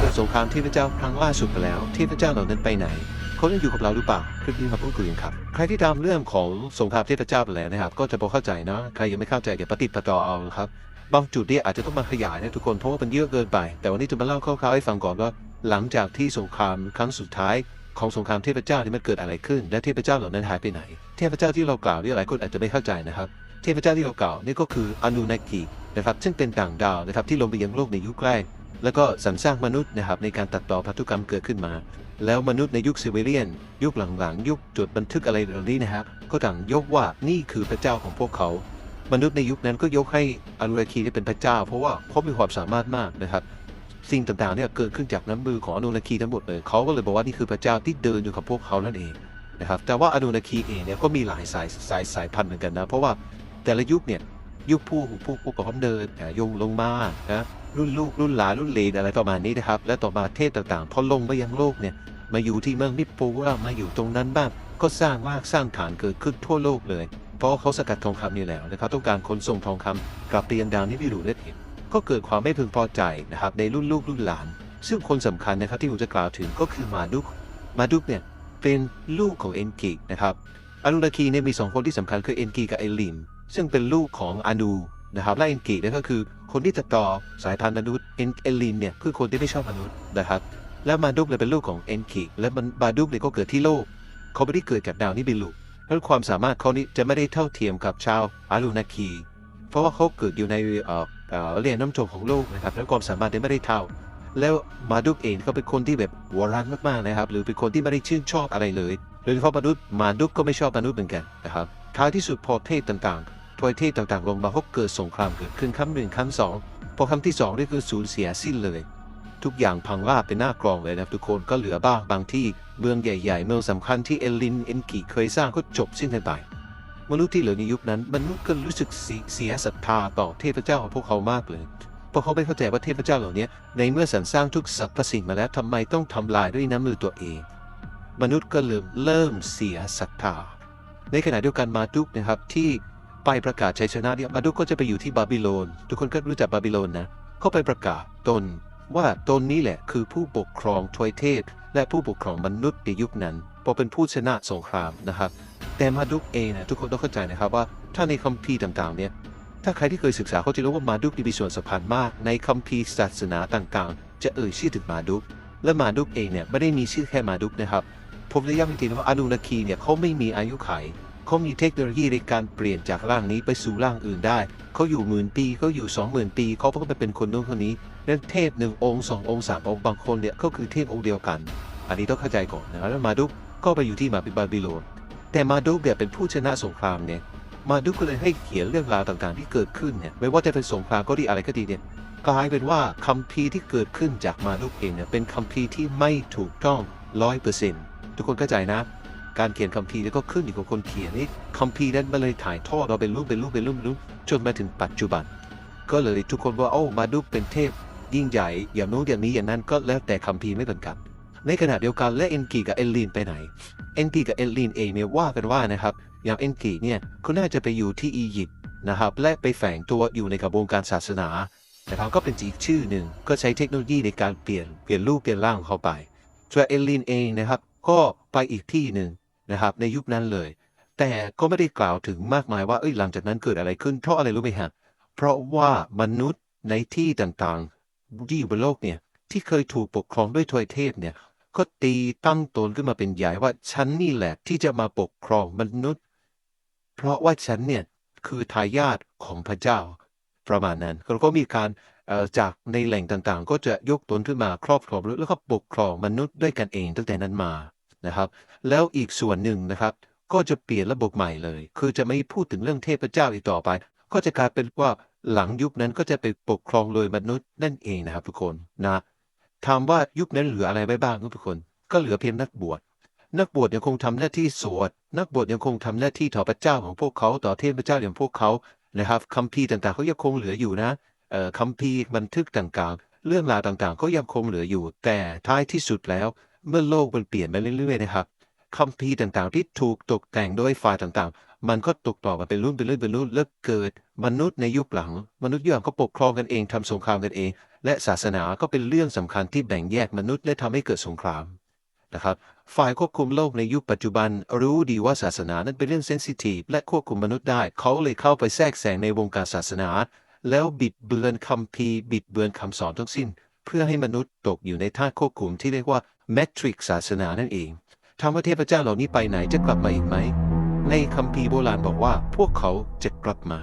เกิดสงครามเทพเจ้าครั้งล่าสุดไปแล้วเทพเจ้าเหล่านั้นไปไหนเขายังอยู่กับเราหรือเปล่าคลิปนี้มาพูดคุยกันครับ ใครที่ตามเรื่องของสงครามเทพเจ้าไปแล้วนะครับ ก็จะพอเข้าใจนะใครยังไม่เข้าใจเดี๋ยวปฏิดประต่อเอาครับบางจุดเนี่ยอาจจะต้องมาขยายนะทุกคนเพราะว่ามันเยอะเกินไป แต่วันนี้จะมาเล่าคร่าวๆให้ฟังก่อนว่าหลังจากที่สงครามครั้งสุดท้ายของสงครามเทพเจ้านี่มันเกิดอะไรขึ้น และเทพเจ้าเหล่านั้นหายไปไหน เทพเจ้าที่เรากล่าวนี่หลายคนอาจจะไม่เข้าใจนะครับเทพเจ้าที่เรากล่าวนี่ก็คืออนูนากินะครับซึ่งเป็นต่างดาวนะครับที่ลงไปยังโลกในยุคแรก แล้วก็สรรสร้างมนุษย์นะครับในการตัดต่อพันธุกรรมเกิดขึ้นมา แล้วมนุษย์ในยุคซิวิเลียน ยุคหลังๆ ยุคจดบันทึกอะไรเหล่านี้นะครับก็ต่างยกว่านี่คือพระเจ้าของพวกเขา มนุษย์ในยุคนั้นก็ยกให้อนุราคีนี่เป็นพระเจ้า เพราะว่าเขามีความสามารถมากนะครับสิ่งต่างๆเนี่ยเกิดขึ้นจากน้ำมือของอนุราคีทั้งหมดเลยเขาก็เลยบอกว่านี่คือพระเจ้าที่เดินอยู่กับพวกเขานั่นเองนะครับแต่ว่าอนุราคีเองเนี่ยก็มีหลายสายสายสายพันธุ์เหมือนกันนะเพราะว่าแต่ละยุคเนี่ย ยุคผู้ผู้ผู้ก่อเดินอ่ายงลงมานะรุ่นลูกรุ่นหลานรุ่นเลนอะไรประมาณนี้นะครับ และต่อมาเทพต่างๆพอลงไปยังโลกเนี่ยมาอยู่ที่เมืองนิปโปว่ามาอยู่ตรงนั้นบ้างก็สร้างราสร้างฐานเกิดขึ้นทั่วโลกเลย เพราะเขาสกัดทองคำนี่แล้วนะครับต้องการขนส่งทองคำกลับไปยังดาวนิบิรูนั่นเองก็เกิดความไม่พึงพอใจนะครับในรุ่นลูกรุ่นหลาน ซึ่งคนสำคัญนะครับที่ผมจะกล่าวถึงก็คือมาดุกมาดุกเนี่ยเป็นลูกของเอนกินะครับอนุราคีเนี่ยมีสองคนที่สำคัญคือเอนกิกับเอลิน ซึ่งเป็นลูกของอานูนะครับและเอนกิเนี่ยก็คือคนที่จะต่อสายพันธุ์มนุษย์เอนเอลินเนี่ยคือคนที่ไม่ชอบมนุษย์นะครับและมาดุกเนี่ยเป็นลูกของเอนกิและมันมาดุกเนี่ยก็เกิดที่โลก เขาไม่ได้เกิดกับดาวนิบิลูเพราะความสามารถเขานี้จะไม่ได้เท่าเทียมกับชาวอารูนาคีเพราะว่าเขาเกิดอยู่ในเอ่อเอ่อเรียนน้ำจมของโลกนะครับแล้วความสามารถเนี่ยไม่ได้เท่า แล้วมาดุกเองก็เป็นคนที่แบบหัวร้านมากๆนะครับหรือเป็นคนที่ไม่ได้ชื่นชอบอะไรเลยโดยเฉพาะมนุษย์มาดุกก็ไม่ชอบมนุษย์เหมือนกันนะครับท้ายที่สุดพอเทพต่างๆ ทวยเทพต่างๆลงมาเขาเกิดสงครามเกิดขึ้นครั้งหนึ่งครั้งสองพอครั้งที่สองนี่คือสูญเสียสิ้นเลย ทุกอย่างพังราบเป็นหน้ากรองเลยนะทุกคนก็เหลือบ้างบางที่เมืองใหญ่ ๆ เมืองสำคัญที่เอลินเอนกิเคยสร้างก็จบสิ้นไปมนุษย์ที่เหลือในยุคนั้นมนุษย์ก็รู้สึกเสียศรัทธาต่อเทพเจ้าของพวกเขามากเลยเพราะเขาไม่เข้าใจว่าเทพเจ้าเหล่านี้ในเมื่อสรรสร้างทุกสรรพสิ่งมาแล้วทำไมต้องทำลายด้วยน้ำมือตัวเอง มนุษย์ก็เริ่มเริ่มเสียศรัทธาในขณะเดียวกันมาดุกนะครับที่ ไปประกาศชัยชนะเนี่ยมาดุก็จะไปอยู่ที่บาบิโลน ทุกคนก็รู้จักบาบิโลนนะ เขาไปประกาศตนว่าตนนี้แหละคือผู้ปกครองทวยเทพ และผู้ปกครองมนุษย์ในยุคนั้นพราะเป็นผู้ชนะสงครามนะครับ แต่มาดุกเองนะทุกคนต้องเข้าใจนะครับว่าถ้าในคัมภีร์ต่างๆเนี่ยถ้าใครที่เคยศึกษาเขาจะรู้ว่ามาดุกมีส่วนสำคัญมาก ในคัมภีร์ศาสนาต่างๆ จะเอ่ยชื่อถึงมาดุกและมาดุกเองเนี่ยไม่ได้มีชื่อแค่มาดุกนะครับผมจะย้ำอีกทีนว่าอนุนาคีเนี่ยเขาไม่มีอายุไข เขามีเทคโนโลยีในการเปลี่ยนจากร่างนี้ไปสู่ร่างอื่นได้ เขาอยู่หมื่นปีเขาอยู่สองหมื่นปีเขาก็ไปเป็นคนนู้นคนนี้และเทพหนึ่งองค์สององค์สามองค์บางคนเนี่ยก็คือเทพองค์เดียวกัน อันนี้ต้องเข้าใจก่อนนะแล้วมาดุกก็ไปอยู่ที่มาบิบาบิโลนแต่มาดุกเนี่ยเป็นผู้ชนะสงครามเนี่ยมาดุกก็เลยให้เขียนเรื่องราวต่างๆ ที่เกิดขึ้นเนี่ยไม่ว่าจะเป็นสงครามก็ดีอะไรก็ดีเนี่ยกลายเป็นว่าคัมภีร์ที่เกิดขึ้นจากมาดุกเองเนี่ยเป็นคัมภีร์ที่ไม่ถูกต้องร้อยเปอร์เซ็นต์ทุกคนเข้าใจนะ การเขียนคัมภีร์เนี่ยก็ขึ้นอยู่กับคนเขียนนี่คัมภีร์นั้นมันเลยถ่ายทอดเราเป็นรูปเป็นรูปเป็นรูปรูปจนมาถึงปัจจุบัน ก็เลยทุกคนว่าโอ้มาดุกเป็นเทพ ยิ่งใหญ่อย่างโน้นอย่างนี้อย่างนั้นก็แล้วแต่คัมภีร์ไม่เหมือนกันในขณะเดียวกันและเอ็นกีกับเอลลีนไปไหนเอ็นกีกับเอลลีนเองเนี่ยว่ากันว่านะครับอย่างเอ็นกีเนี่ยเขาน่าจะไปอยู่ที่อียิปต์นะครับและไปแฝงตัวอยู่ในกระบวนการศาสนานะครับก็เป็นอีกชื่อหนึ่งก็ใช้เทคโนโลยีในการเปลี่ยนเปลี่ยนรูปเปลี่ยนร่างเข้าไปส่วนเอลลีนเองนะครับก็ไปอีกที่หนึ่ง นะครับในยุคนั้นเลย แต่ก็ไม่ได้กล่าวถึงมากมายว่าเอ้ยหลังจากนั้นเกิดอะไรขึ้นเพราะอะไรรู้ไหมฮะเพราะว่ามนุษย์ในที่ต่างๆที่อยู่บนโลกเนี่ยที่เคยถูกปกครองด้วยทวยเทพเนี่ยก็ตีตั้งตนขึ้นมาเป็นใหญ่ว่าฉันนี่แหละที่จะมาปกครองมนุษย์ เพราะว่าฉันเนี่ยคือทายาทของพระเจ้า ประมาณนั้นแล้วก็มีการเอ่อจากในแหล่งต่างๆ ก็จะยกตนขึ้นมาครอบครองแล้วก็ปกครองมนุษย์ด้วยกันเองตั้งแต่นั้นมา นะครับ แล้วอีกส่วนหนึ่งนะครับ ก็จะเปลี่ยนระบบใหม่เลย คือจะไม่พูดถึงเรื่องเทพเจ้าอีกต่อไป ก็จะกลายเป็นว่าหลังยุคนั้นก็จะไปปกครองโดยมนุษย์นั่นเองนะครับทุกคนนะถามว่ายุคนั้นเหลืออะไรไว้บ้างทุกคน ก็เหลือเพียงนักบวชนักบวชยังคงทำหน้าที่สวด นักบวชยังคงทำหน้าที่ต่อพระเจ้าของพวกเขาต่อเทพเจ้าอย่างพวกเขานะครับคัมภีร์ต่างๆเขายังคงเหลืออยู่นะคัมภีร์บันทึกต่างๆ เรื่องราวต่างๆ ก็ยังคงเหลืออยู่ แต่ท้ายที่สุดแล้ว เมื่อโลกมันเปลี่ยนไปเรื่อยๆนะครับคัมภีร์ต่างๆที่ถูกตกแต่งโดยฝ่ายต่างๆ มันก็ตกต่อมาเป็นรุ่นเป็นรุ่นเป็นรุ่นแล้วเกิด มนุษย์ในยุคหลัง มนุษย์ยุคหลังก็ปกครองกันเองทำสงครามกันเอง และศาสนาก็เป็นเรื่องสำคัญที่แบ่งแยกมนุษย์และทำให้เกิดสงครามนะครับ ฝ่ายควบคุมโลกในยุคปัจจุบัน รู้ดีว่าศาสนานั้นเป็นเรื่องเซนซิทีฟและควบคุมมนุษย์ได้ เขาเลยเข้าไปแทรกแซงในวงการศาสนา แล้วบิดเบือนคำพีบิดเบือนคำสอนทั้งสิ้น เพื่อให้มนุษย์ตกอยู่ในท่าควบคุมที่เรียกว่า แมทริกศาสนานั่นเองถามว่าเทพเจ้าเหล่านี้ไปไหนจะกลับมาอีกไหม ในคัมภีร์โบราณบอกว่าพวกเขาจะกลับมา